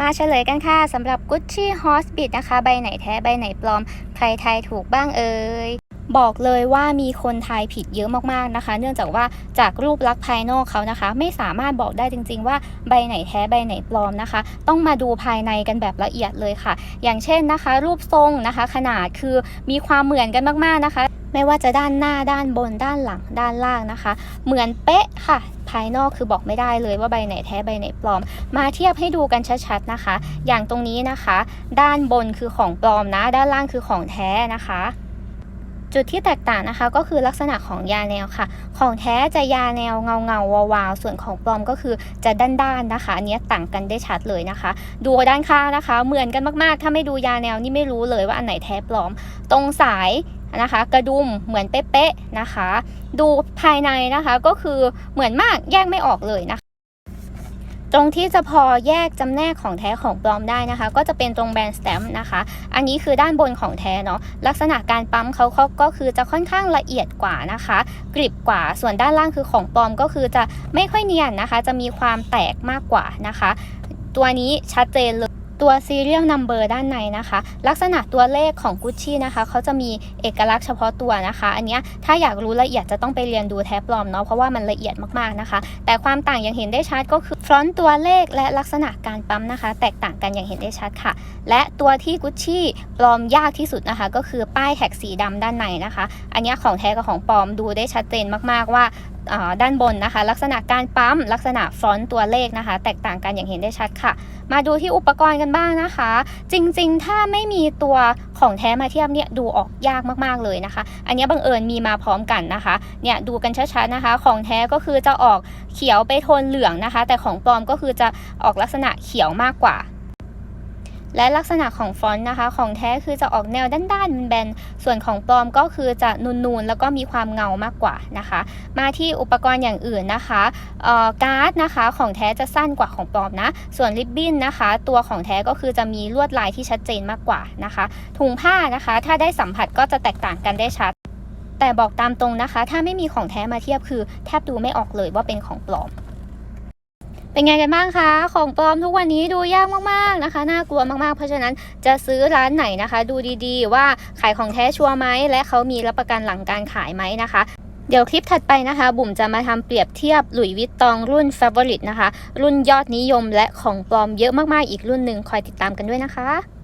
มาเฉลยกันค่ะสำหรับ Gucci Horsebit นะคะ ใบไหนแท้ใบไหนปลอม ใครทายถูกบ้างเอ่ยบอกเลยว่ามีคนทายผิดเยอะมากๆนะคะ เนื่องจากว่าจากรูปลักษณ์ภายนอกเขานะคะ ไม่สามารถบอกได้จริง ๆ ว่าใบไหนแท้ใบไหนปลอมนะคะ ต้องมาดูภายในกันแบบละเอียดเลยค่ะ อย่างเช่นนะคะ รูปทรงนะคะ ขนาดคือมีความเหมือนกันมากๆนะคะ ไม่ว่าจะด้านหน้าด้านบนด้านหลังด้านล่างนะคะ เหมือนเป๊ะค่ะ ภายนอกคือบอกไม่ได้เลยว่าใบไหนแท้ใบไหนปลอม มาเทียบให้ดูกันชัดๆนะคะ อย่างตรงนี้นะคะ ด้านบนคือของปลอมนะ ด้านล่างคือของแท้นะคะจุดที่แตกต่างนะคะก็คือลักษณะของยาแนวค่ะ ของแท้จะยาแนวเงาเงาๆวาวๆส่วนของปลอมก็คือจะด้านๆนะคะอันนี้ต่างกันได้ชัดเลยนะคะ ดูด้านข้างนะคะ เหมือนกันมากๆ ถ้าไม่ดูยาแนวนี่ไม่รู้เลยว่าอันไหนแท้ปลอม ตรงสาย นะคะ กระดุมเหมือนเป๊ะๆนะคะ ดูภายในนะคะก็คือเหมือนมากแยกไม่ออกเลยนะคะตรงที่จะพอแยกจำแนกของแท้ของปลอมได้นะคะ ก็จะเป็นตรงแบรนด์สแตมป์นะคะ อันนี้คือด้านบนของแท้เนาะลักษณะการปั๊มเขาเขาก็คือจะค่อนข้างละเอียดกว่านะคะ กริบกว่าส่วนด้านล่างคือของปลอมก็คือจะไม่ค่อยเนียนนะคะ จะมีความแตกมากกว่านะคะ ตัวนี้ชัดเจนเลย ตัว serial number ด้านในนะคะ ลักษณะตัวเลขของ Gucci นะคะเขาจะมีเอกลักษณ์เฉพาะตัวนะคะ อันนี้ถ้าอยากรู้ละเอียดจะต้องไปเรียนดูแท้ปลอมเนาะเพราะว่ามันละเอียดมากๆนะคะ แต่ความต่างอย่างเห็นได้ชัดก็คือฟรอนต์ตัวเลขและลักษณะการปั๊มนะคะ แตกต่างกันอย่างเห็นได้ชัดค่ะ และตัวที่ Gucci ปลอมยากที่สุดนะคะ ก็คือป้ายแท็กสีดำด้านในนะคะ อันนี้ของแท้กับของปลอมดูได้ชัดเจนมากๆว่า ด้านบนนะคะ ลักษณะการปั๊ม ลักษณะฟอนต์ตัวเลขนะคะ แตกต่างกันอย่างเห็นได้ชัดค่ะ มาดูที่อุปกรณ์กันบ้างนะคะ จริงๆ ถ้าไม่มีตัวของแท้มาเทียบเนี่ยดูออกยากมากๆเลยนะคะ อันนี้บังเอิญมีมาพร้อมกันนะคะเนี่ยดูกันชัดๆนะคะ ของแท้ก็คือจะออกเขียวไปโทนเหลืองนะคะ แต่ของปลอมก็คือจะออกลักษณะเขียวมากกว่า และลักษณะของฟอนต์นะคะ ของแท้คือจะออกแนวด้านๆแบนๆส่วนของปลอมก็คือจะนูนๆ แล้วก็มีความเงามากกว่านะคะ มาที่อุปกรณ์อย่างอื่นนะคะเอ่อการ์ดนะคะของแท้จะสั้นกว่าของปลอมนะ ส่วนริบบิ้นนะคะ ตัวของแท้ก็คือจะมีลวดลายที่ชัดเจนมากกว่านะคะ ถุงผ้านะคะ ถ้าได้สัมผัสก็จะแตกต่างกันได้ชัด แต่บอกตามตรงนะคะ ถ้าไม่มีของแท้มาเทียบคือแทบดูไม่ออกเลยว่าเป็นของปลอม เป็นไงกันบ้างคะ ของปลอมทุกวันนี้ดูยากมากๆนะคะ น่ากลัวมากๆ เพราะฉะนั้นจะซื้อร้านไหนนะคะ ดูดีๆ ว่าขายของแท้ชัวร์ไหมและเขามีรับประกันหลังการขายไหมนะคะเดี๋ยวคลิปถัดไปนะคะ บุ๋มจะมาทำเปรียบเทียบหลุยวิตตองรุ่น Favorite นะคะ รุ่นยอดนิยมและของปลอมเยอะมากๆอีกรุ่นหนึ่งคอยติดตามกันด้วยนะคะ